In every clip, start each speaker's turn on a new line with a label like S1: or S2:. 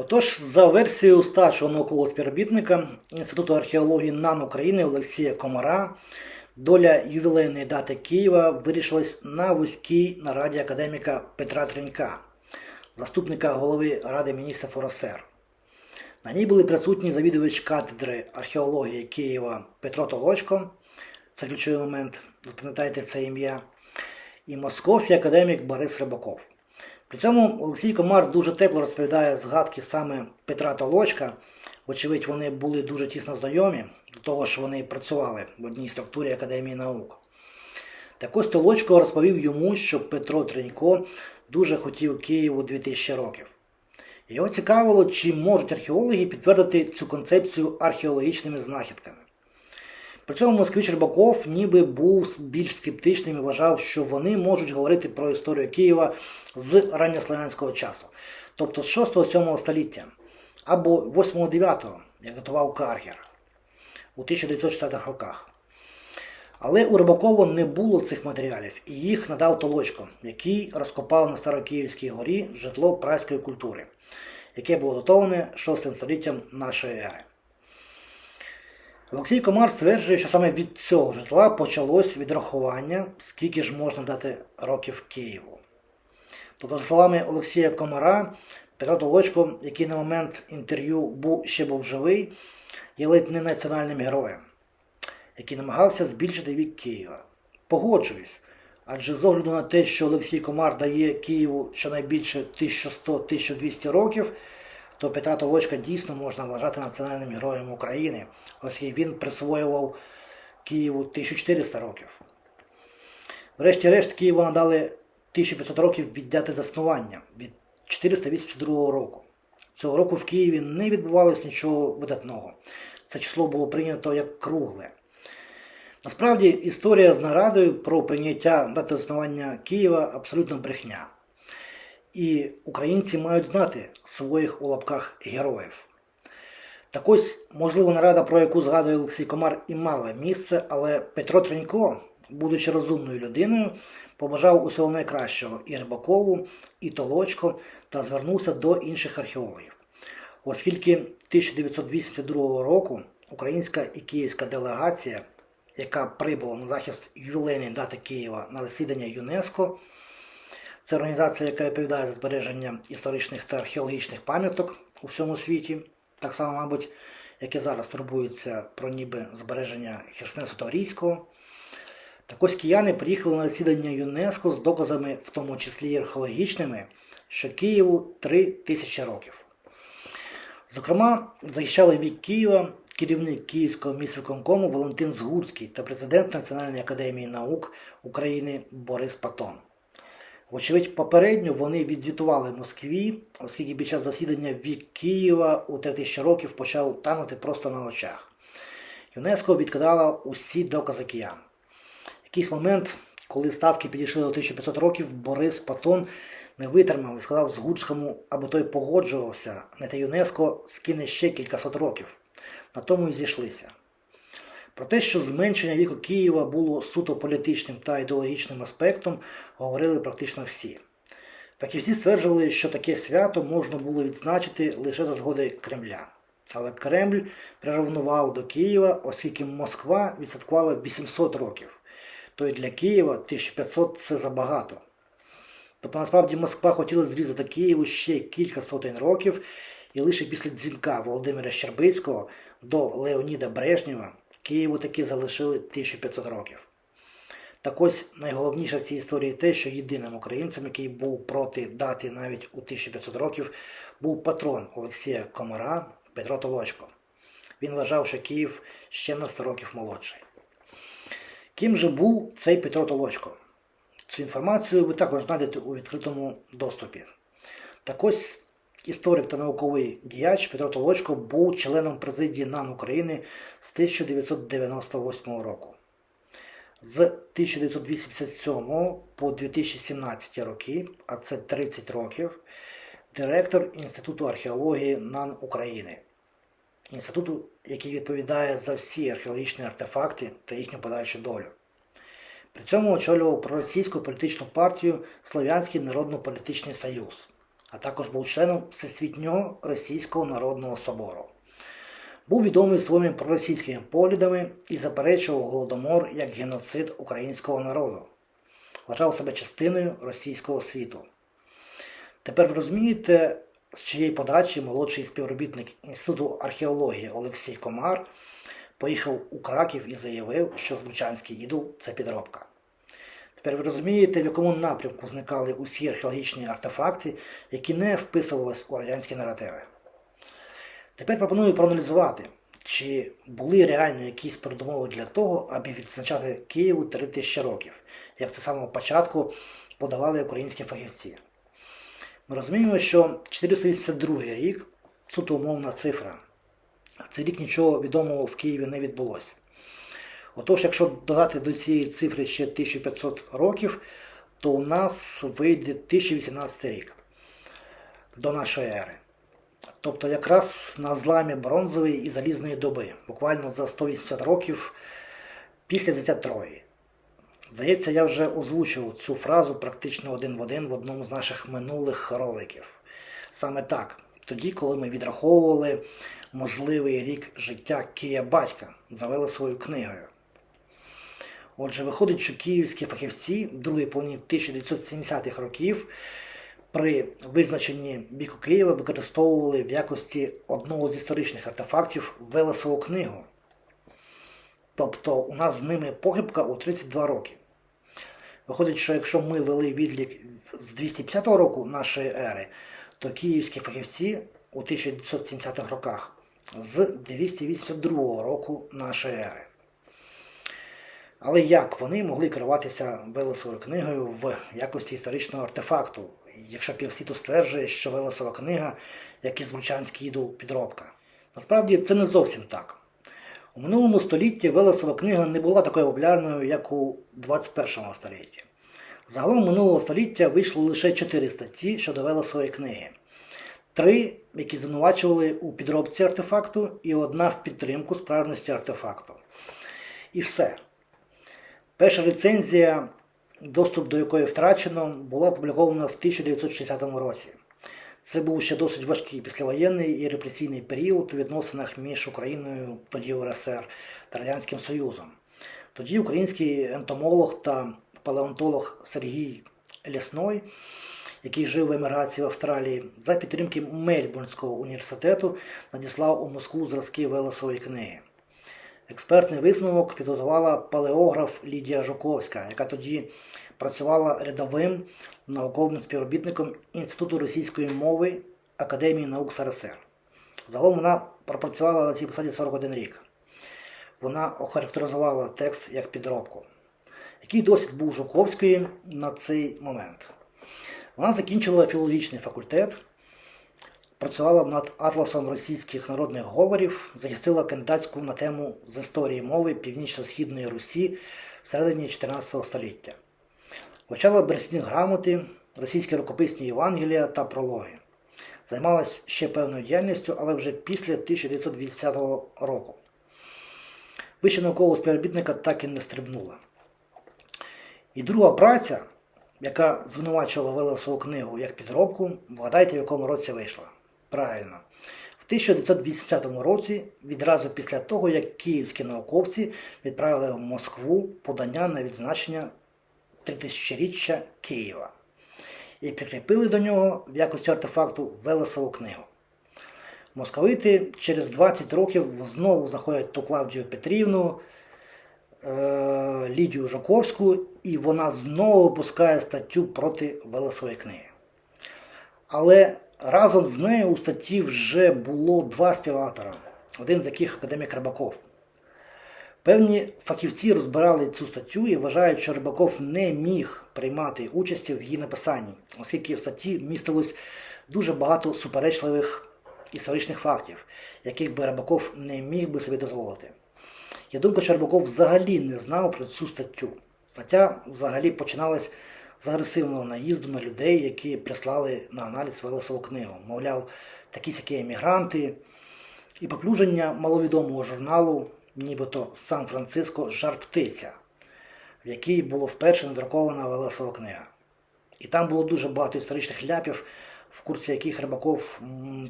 S1: Отож, за версією старшого наукового співробітника Інституту археології НАН України Олексія Комара, доля ювілейної дати Києва вирішилась на вузькій нараді академіка Петра Тренька, заступника голови Ради міністрів РСР. На ній були присутні завідувач катедри археології Києва Петро Толочко, це ключовий момент, запам'ятайте це ім'я, і московський академік Борис Рибаков. При цьому Олексій Комар дуже тепло розповідає згадки саме Петра Толочка. Вочевидь, вони були дуже тісно знайомі, до того ж вони працювали в одній структурі Академії наук. Так ось Толочко розповів йому, що Петро Тренько дуже хотів Києву 2000 років. Його цікавило, чи можуть археологи підтвердити цю концепцію археологічними знахідками. При цьому москвич Рибаков ніби був більш скептичним і вважав, що вони можуть говорити про історію Києва з ранньослов'янського часу, тобто з 6-7 століття, або 8-9, як датував Каргер у 1960-х роках. Але у Рибакова не було цих матеріалів, і їх надав Толочко, який розкопав на Старокиївській горі житло прайської культури, яке було датоване 6 століттям нашої ери. Олексій Комар стверджує, що саме від цього житла почалось відрахування, скільки ж можна дати років Києву. Тобто, за словами Олексія Комара, Петро Толочко, який на момент інтерв'ю був, ще був живий, є ледь не національним героєм, який намагався збільшити вік Києва. Погоджуюсь, адже з огляду на те, що Олексій Комар дає Києву щонайбільше 1100-1200 років, то Петра Толочка дійсно можна вважати національним героєм України, оскільки він присвоював Києву 1400 років. Врешті-решт Києву надали 1500 років від дати заснування від 482 року. Цього року в Києві не відбувалося нічого видатного. Це число було прийнято як кругле. Насправді історія з нарадою про прийняття дати заснування Києва абсолютно брехня. І українці мають знати своїх у лапках героїв. Так ось, можливо, нарада, про яку згадує Олексій Комар, і мала місце, але Петро Тренько, будучи розумною людиною, побажав усього найкращого і Рибакову, і Толочко та звернувся до інших археологів. Оскільки 1982 року українська і київська делегація, яка прибула на захист ювілейної дати Києва на засідання ЮНЕСКО, це організація, яка відповідає за збереження історичних та археологічних пам'яток у всьому світі, так само, мабуть, як і зараз турбуються про ніби збереження Херснесу Таврійського. Так ось кияни приїхали на засідання ЮНЕСКО з доказами, в тому числі і археологічними, що Києву 3 тисячі років. Зокрема, захищали вік Києва керівник Київського міськвиконкому Валентин Згурський та президент Національної академії наук України Борис Патон. Вочевидь, попередньо вони відзвітували Москві, оскільки під час засідання вік Києва у 3000 років почав танути просто на очах. ЮНЕСКО відкидала усі докази киян. В якийсь момент, коли ставки підійшли до 1500 років, Борис Патон не витримав і сказав Згурському, аби той погоджувався, не те ЮНЕСКО скине ще кількасот років. На тому і зійшлися. Про те, що зменшення віку Києва було суто політичним та ідеологічним аспектом, говорили практично всі. Фахівці стверджували, що таке свято можна було відзначити лише за згоди Кремля. Але Кремль приревнував до Києва, оскільки Москва відсвяткувала 800 років, то й для Києва 1500 це забагато. Тобто насправді Москва хотіла зрізати Києву ще кілька сотень років, і лише після дзвінка Володимира Щербицького до Леоніда Брежнєва Києву таки залишили 1500 років. Так ось найголовніше в цій історії те, що єдиним українцем, який був проти дати навіть у 1500 років, був патрон Олексія Комара Петро Толочко. Він вважав, що Київ ще на 100 років молодший. Ким же був цей Петро Толочко? Цю інформацію ви також знайдете у відкритому доступі. Так ось історик та науковий діяч Петро Толочко був членом президії НАН України з 1998 року. З 1987 по 2017 роки, а це 30 років, директор Інституту археології НАН України. Інституту, який відповідає за всі археологічні артефакти та їхню подальшу долю. При цьому очолював проросійську політичну партію Слов'янський Народно-Політичний Союз, а також був членом Всесвітнього Російського Народного Собору. Був відомий своїми проросійськими поглядами і заперечував голодомор як геноцид українського народу. Вважав себе частиною російського світу. Тепер ви розумієте, з чиєї подачі молодший співробітник Інституту археології Олексій Комар поїхав у Краків і заявив, що Збучанський ідол це підробка. Тепер ви розумієте, в якому напрямку зникали усі археологічні артефакти, які не вписувались у радянські наративи. Тепер пропоную проаналізувати, чи були реально якісь передумови для того, аби відзначати Києву 3000 років, як це самого початку подавали українські фахівці. Ми розуміємо, що 482 рік суто умовна цифра. Цей рік нічого відомого в Києві не відбулося. Отож, якщо додати до цієї цифри ще 1500 років, то у нас вийде 1018 рік до нашої ери. Тобто якраз на зламі бронзової і залізної доби, буквально за 180 років після взяття Трої. Здається, я вже озвучив цю фразу практично один в один в одному з наших минулих роликів. Саме так, тоді, коли ми відраховували можливий рік життя Кия батька, завели свою книгою. Отже, виходить, що київські фахівці в другій половині 1970-х років при визначенні віку Києва використовували в якості одного з історичних артефактів Велесову книгу. Тобто у нас з ними похибка у 32 роки. Виходить, що якщо ми вели відлік з 250 року нашої ери, то київські фахівці у 1970-х роках з 282 року нашої ери. Але як вони могли керуватися Велесовою книгою в якості історичного артефакту, якщо півсвіту стверджує, що Велесова книга, як і Збручанський ідол, підробка? Насправді це не зовсім так. У минулому столітті Велесова книга не була такою популярною, як у 21 столітті. Загалом минулого століття вийшло лише 4 статті щодо Велесової книги. Три, які звинувачували у підробці артефакту, і одна в підтримку справжності артефакту. І все. Перша рецензія, доступ до якої втрачено, була опублікована в 1960 році. Це був ще досить важкий післявоєнний і репресійний період у відносинах між Україною, тоді УРСР та Радянським Союзом. Тоді український ентомолог та палеонтолог Сергій Лісной, який жив в еміграції в Австралії, за підтримки Мельбурнського університету надіслав у Москву зразки Велесової книги. Експертний висновок підготувала палеограф Лідія Жуковська, яка тоді працювала рядовим науковим співробітником Інституту російської мови Академії наук СРСР. Загалом вона пропрацювала на цій посаді 41 рік. Вона охарактеризувала текст як підробку. Який досвід був Жуковської на цей момент? Вона закінчила філологічний факультет, працювала над атласом російських народних говорів, захистила кандидатську на тему з історії мови Північно-Східної Русі в середині 14 століття. Вивчала бересні грамоти, російські рукописні Євангелія та прологи. Займалась ще певною діяльністю, але вже після 1980 року. Вище наукового співробітника так і не стрибнула. І друга праця, яка звинувачувала Велесову книгу як підробку, вгадайте, в якому році вийшла. Правильно. В 1980 році, відразу після того, як київські науковці відправили в Москву подання на відзначення 3000-річчя Києва і прикріпили до нього в якості артефакту Велесову книгу. Московити через 20 років знову заходять ту Клавдію Петрівну, е, Лідію Жаковську, і вона знову випускає статтю проти Велесової книги. Але разом з нею у статті вже було два співавтора, один з яких академік Рибаков. Певні фахівці розбирали цю статтю і вважають, що Рибаков не міг приймати участі в її написанні, оскільки в статті містилось дуже багато суперечливих історичних фактів, яких би Рибаков не міг би собі дозволити. Я думаю, що Рибаков взагалі не знав про цю статтю. Стаття взагалі починалась з агресивного наїзду на людей, які прислали на аналіз Велесову книгу. Мовляв, такі сякі емігранти, і поплюження маловідомого журналу, нібито Сан-Франциско Жар Птиця, в якій було вперше надрукована Велесова книга. І там було дуже багато історичних ляпів в курсі яких Рибаков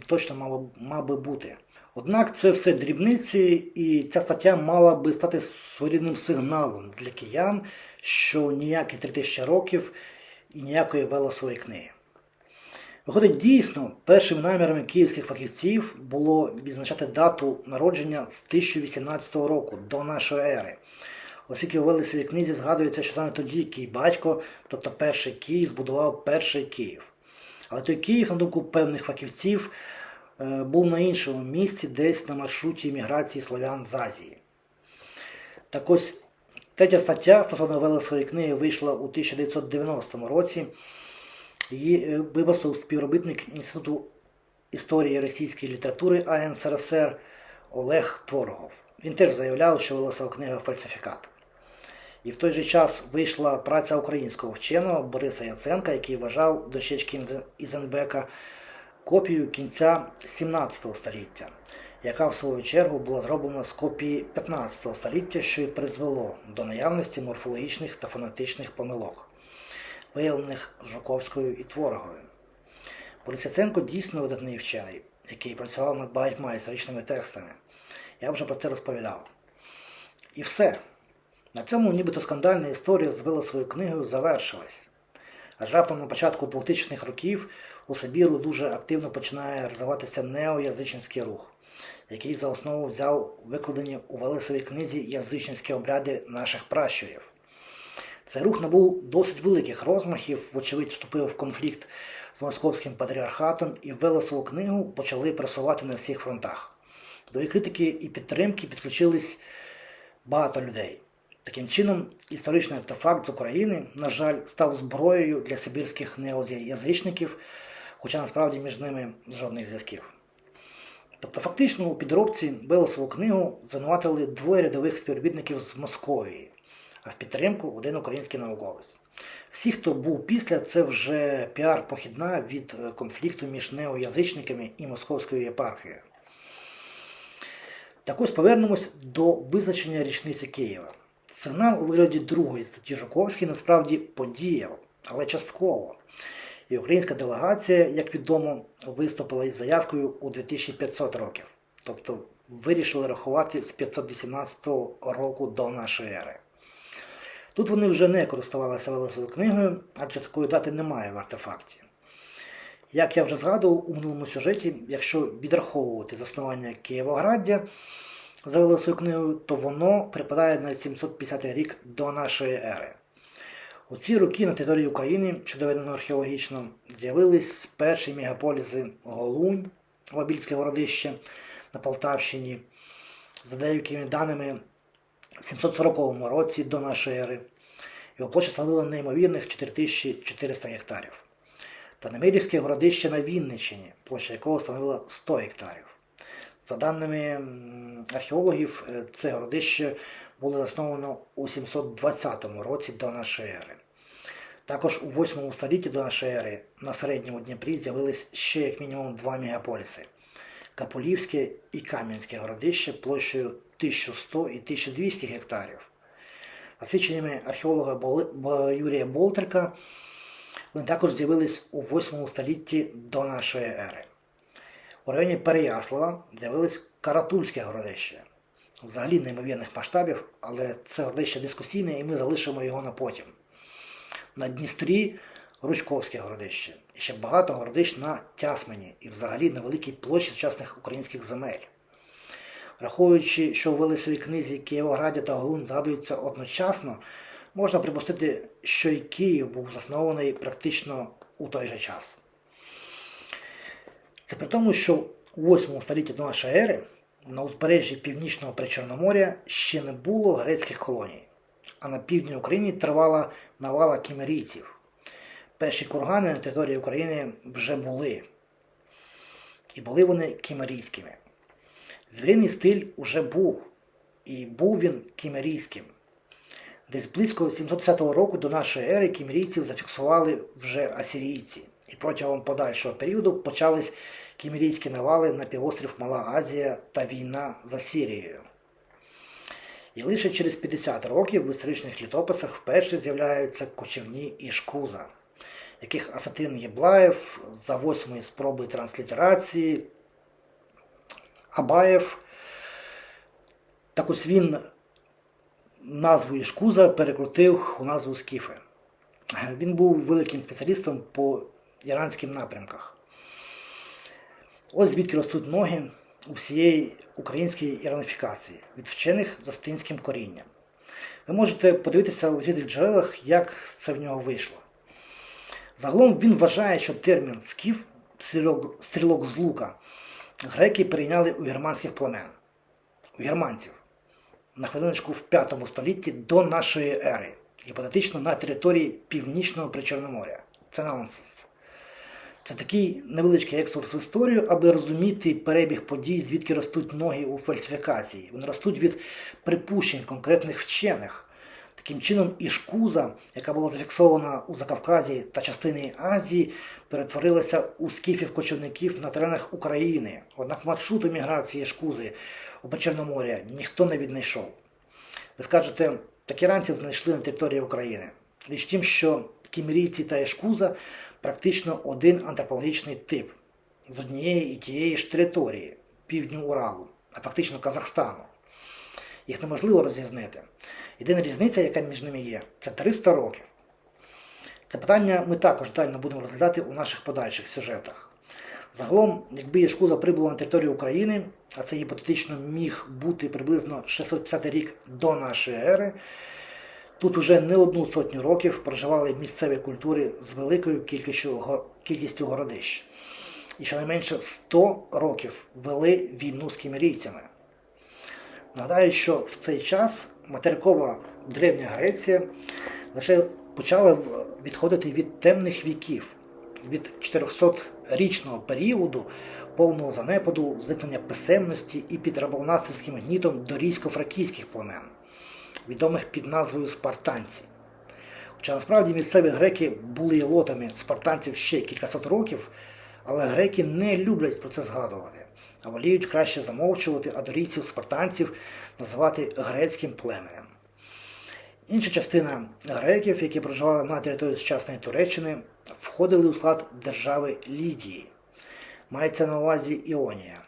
S1: точно мав би бути. Однак це все дрібниці, і ця стаття мала би стати своєрідним сигналом для киян, що ніякі 3000 років і ніякої велосової книги. Виходить, дійсно, першими намірами київських фахівців було відзначати дату народження з 1018 року до нашої ери. Оскільки у Велесовій книзі згадується, що саме тоді Кій батько, тобто перший Київ, збудував перший Київ. Але той Київ, на думку певних фахівців, був на іншому місці, десь на маршруті міграції слов'ян з Азії. Так ось третя стаття стосовно Велесової книги вийшла у 1990 році. Її е, випустив співробітник Інституту історії російської літератури АНСРСР Олег Творогов. Він теж заявляв, що Велесова книга фальсифікат. І в той же час вийшла праця українського вченого Бориса Яценка, який вважав дощечки Ізенбека копією кінця 17 століття, яка в свою чергу була зроблена з копії 15 століття, що й призвело до наявності морфологічних та фонетичних помилок виявлених Жуковською і Твороговим. Борис Яценко дійсно видатний вчений, який працював над багатьма історичними текстами. Я вже про це розповідав. І все. На цьому нібито скандальна історія з Велесовою книгою завершилась. Аж раптом на початку 2000-х років у Сибіру дуже активно починає розвиватися неоязичницький рух, який за основу взяв викладені у Велесовій книзі язичницькі обряди наших пращурів. Цей рух набув досить великих розмахів, вочевидь, вступив в конфлікт з московським патріархатом і Велесову книгу почали просувати на всіх фронтах. До її критики і підтримки підключились багато людей. Таким чином, історичний артефакт з України, на жаль, став зброєю для сибірських неоязичників, хоча насправді між ними жодних зв'язків. Тобто, фактично у підробці Велесову книгу звинуватили двоє рядових співробітників з Московії, а в підтримку один український науковець. Всі, хто був після, це вже піар-похідна від конфлікту між неоязичниками і московською єпархією. Так ось повернемось до визначення річниці Києва. Сигнал у вигляді другої статті Жуковський насправді подіяв, але частково. І українська делегація, як відомо, виступила із заявкою у 2500 років. Тобто вирішили рахувати з 518 року до нашої ери. Тут вони вже не користувалися Велесовою книгою, адже такої дати немає в артефакті. Як я вже згадував у минулому сюжеті, якщо відраховувати заснування Києвограддя за Велесою книгою, то воно припадає на 750 рік до нашої ери. У ці роки на території України, що доведено археологічно, з'явились перші мегаполіси Голунь, Вабільське городище на Полтавщині, за деякими даними в 740 році до нашої ери. Його площа становила неймовірних 4400 гектарів. Та Немирівське городище на Вінниччині, площа якого становила 100 гектарів. За даними археологів, е, це городище було засновано у 720 році до нашої ери. Також у 8 столітті до нашої ери на середньому Дніпрі з'явились ще як мінімум два мегаполіси Капулівське і Кам'янське городище площею 1100 і 1200 гектарів. За свідченнями археолога Юрія Болтерка, вони також з'явились у 8 столітті до нашої ери. У районі Переяслава з'явилось Каратульське городище. Взагалі неймовірних масштабів, але це городище дискусійне і ми залишимо його на потім. На Дністрі Руськовське городище. І ще багато городищ на Тясмені і взагалі на великій площі сучасних українських земель. Враховуючи, що у Велесовій книзі Києвоградя та Голунь згадуються одночасно, можна припустити, що і Київ був заснований практично у той же час. Це при тому, що у 8 столітті до нашої ери на узбережжі Північного Причорноморя ще не було грецьких колоній, а на півдні України тривала навала кімерійців. Перші кургани на території України вже були. І були вони кімерійськими. Звіринний стиль уже був, і був він кімерійським. Десь близько 710 року до нашої ери кімерійців зафіксували вже асирійці, і протягом подальшого періоду почались кімерійські навали на півострів Мала Азія та війна за Сірією. І лише через 50 років в історичних літописах вперше з'являються кочівні ішкуза, яких Асатин Єблаєв за восьмої спроби транслітерації, Абаєв. Так ось він назву Ішкуза перекрутив у назву Скіфи. Він був великим спеціалістом по іранським напрямках. Ось звідки ростуть ноги у всієї української іранофікації від вчених з остинським корінням. Ви можете подивитися у відкритих джерелах, як це в нього вийшло. Загалом він вважає, що термін скіф, стрілок, стрілок з лука, греки перейняли у германських племен, у германців, на хвилиночку в 5 столітті до нашої ери, гіпотетично на території Північного Причорноморя. Це нонсенс. Це такий невеличкий екскурс в історію, аби розуміти перебіг подій, звідки ростуть ноги у фальсифікації. Вони ростуть від припущень конкретних вчених. Таким чином, ішкуза, яка була зафіксована у Закавказі та частині Азії, перетворилася у скіфів-кочівників на теренах України. Однак маршруту міграції ішкузи у Причорномор'я ніхто не віднайшов. Ви скажете, такі ранців знайшли на території України. Річ в тім, що кімерійці та ішкуза практично один антропологічний тип з однієї і тієї ж території, півдню Уралу, а фактично Казахстану. Їх неможливо розрізнити. Єдина різниця, яка між ними є, це 300 років. Це питання ми також детально будемо розглядати у наших подальших сюжетах. Загалом, якби Єшкуза прибула на територію України, а це гіпотетично міг бути приблизно 650 рік до нашої ери, тут уже не одну сотню років проживали місцеві культури з великою кількістю, городищ. І щонайменше 100 років вели війну з кімерійцями. Нагадаю, що в цей час материкова Древня Греція лише почала відходити від темних віків, від 400-річного періоду повного занепаду, зникнення писемності і під рабовнацистським гнітом дорійсько-фракійських племен, відомих під назвою спартанці. Хоча насправді місцеві греки були єлотами спартанців ще кількасот років, але греки не люблять про це згадувати, а воліють краще замовчувати, а дорійців спартанців називати грецьким племенем. Інша частина греків, які проживали на території сучасної Туреччини, входили у склад держави Лідії. Мається на увазі Іонія.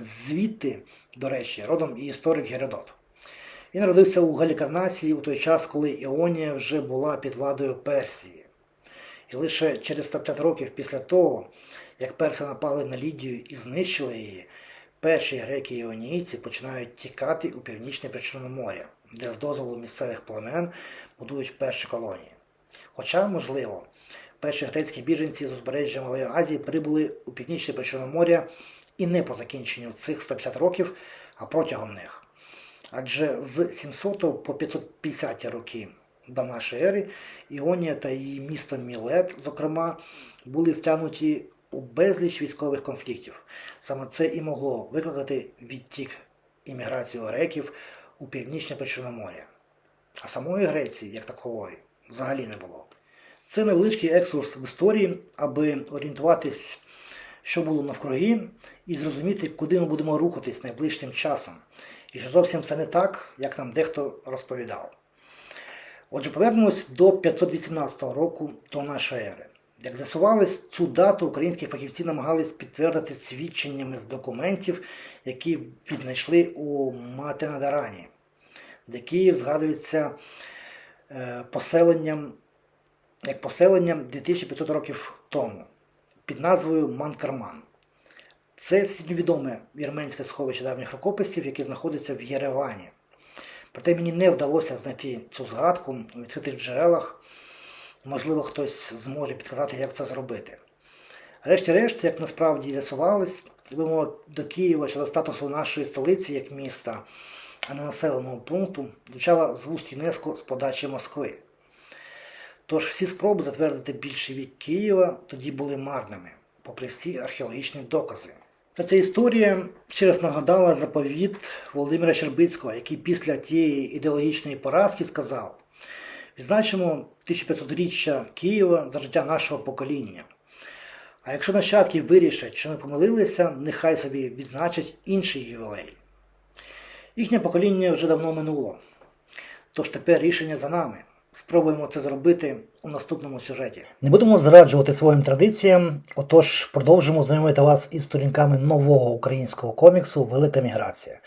S1: Звідти, до речі, родом і історик Геродот. Він народився у Галікарнасії у той час, коли Іонія вже була під владою Персії. І лише через 150 років після того, як перси напали на Лідію і знищили її, перші греки іонійці починають тікати у північне Причорномор'я, де з дозволу місцевих племен будують перші колонії. Хоча, можливо, перші грецькі біженці з узбережжя Малої Азії прибули у північне Причорномор'я і не по закінченню цих 150 років, а протягом них. Адже з 700 по 550 роки до нашої ери Іонія та її місто Мілет, зокрема, були втягнуті у безліч військових конфліктів. Саме це і могло викликати відтік імміграцію греків у північне Причорномор'я. А самої Греції, як такової, взагалі не було. Це невеличкий екскурс в історії, аби орієнтуватись, що було навкруги, і зрозуміти, куди ми будемо рухатись найближчим часом. І що зовсім все не так, як нам дехто розповідав. Отже, повернемось до 518 року до нашої ери. Як з'ясувалось, цю дату українські фахівці намагались підтвердити свідченнями з документів, які віднайшли у Матенадарані, де Київ згадується е, поселенням, як поселенням 2500 років тому під назвою Манкарман. Це всесвітньовідоме вірменське сховище давніх рукописів, яке знаходиться в Єревані. Проте мені не вдалося знайти цю згадку у відкритих джерелах. Можливо, хтось зможе підказати, як це зробити. Решті-решт, як насправді з'ясувалось, мовити, до Києва щодо статусу нашої столиці як міста, а не населеного пункту, звучала з вуст ЮНЕСКО з подачі Москви. Тож всі спроби затвердити більший вік Києва тоді були марними, попри всі археологічні докази. Та ця історія ще раз нагадала заповіт Володимира Щербицького, який після тієї ідеологічної поразки сказав: відзначимо 1500-річчя Києва за життя нашого покоління. А якщо нащадки вирішать, що ми помилилися, нехай собі відзначать інший ювілей. Їхнє покоління вже давно минуло. Тож тепер рішення за нами спробуємо це зробити у наступному сюжеті. Не будемо зраджувати своїм традиціям, отож продовжимо знайомити вас із сторінками нового українського коміксу Велика міграція.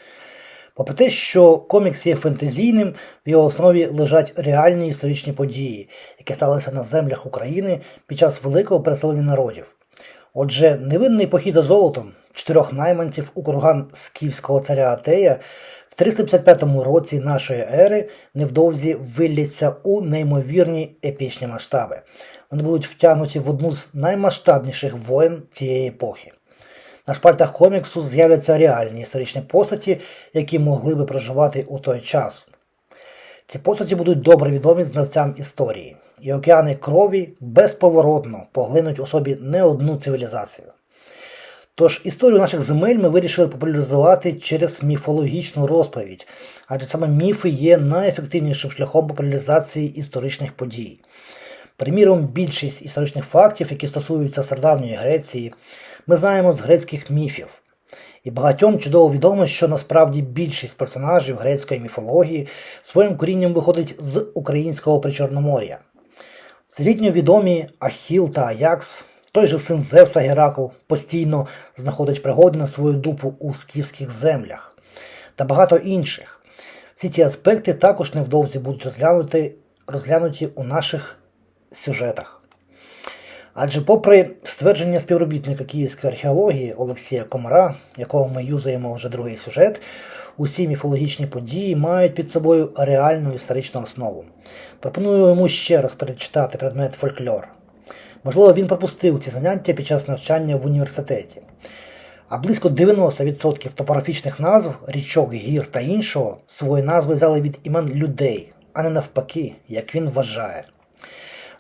S1: Попри те, що комікс є фентезійним, в його основі лежать реальні історичні події, які сталися на землях України під час великого переселення народів. Отже, невинний похід за золотом чотирьох найманців у курган скіфського царя Атея в 355 році нашої ери невдовзі вилляться у неймовірні епічні масштаби. Вони будуть втягнуті в одну з наймасштабніших воєн тієї епохи. На шпальтах коміксу з'являться реальні історичні постаті, які могли би проживати у той час. Ці постаті будуть добре відомі знавцям історії, і океани крові безповоротно поглинуть у собі не одну цивілізацію. Тож історію наших земель ми вирішили популяризувати через міфологічну розповідь, адже саме міфи є найефективнішим шляхом популяризації історичних подій. Приміром, більшість історичних фактів, які стосуються стародавньої Греції, ми знаємо з грецьких міфів. І багатьом чудово відомо, що насправді більшість персонажів грецької міфології своїм корінням виходить з українського причорномор'я. Всесвітньо відомі Ахіл та Аякс, той же син Зевса Геракл постійно знаходить пригоди на свою дупу у скіфських землях та багато інших. Всі ці аспекти також невдовзі будуть розглянуті, розглянуті у наших сюжетах. Адже, попри ствердження співробітника київської археології Олексія Комара, якого ми юзаємо вже другий сюжет, усі міфологічні події мають під собою реальну історичну основу. Пропоную йому ще раз перечитати предмет фольклор. Можливо, він пропустив ці заняття під час навчання в університеті. А близько 90% топографічних назв, річок, гір та іншого свої назви взяли від імен людей, а не навпаки, як він вважає.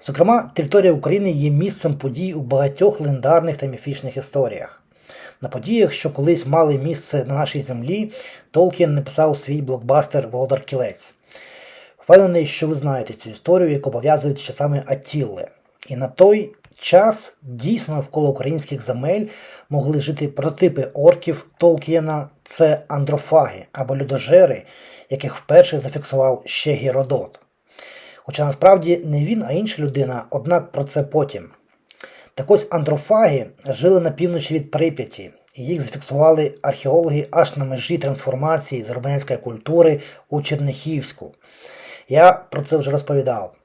S1: Зокрема, територія України є місцем подій у багатьох легендарних та міфічних історіях. На подіях, що колись мали місце на нашій землі, Толкін написав свій блокбастер Володар Кілець. Впевнений, що ви знаєте цю історію, яку пов'язують з часами Атілли. І на той час дійсно навколо українських земель могли жити прототипи орків Толкієна це андрофаги або людожери, яких вперше зафіксував ще Геродот. Хоча насправді не він, а інша людина, однак про це потім. Так ось андрофаги жили на півночі від Прип'яті, і їх зафіксували археологи аж на межі трансформації з армянської культури у Чернихівську. Я про це вже розповідав.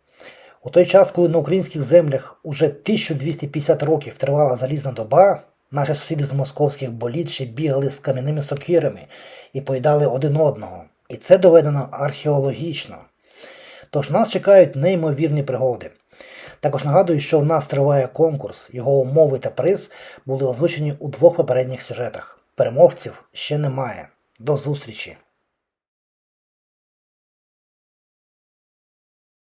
S1: У той час, коли на українських землях уже 1250 років тривала залізна доба, наші сусіди з московських боліт ще бігали з кам'яними сокирами і поїдали один одного. І це доведено археологічно. Тож нас чекають неймовірні пригоди. Також нагадую, що в нас триває конкурс, його умови та приз були озвучені у двох попередніх сюжетах. Переможців ще немає. До зустрічі!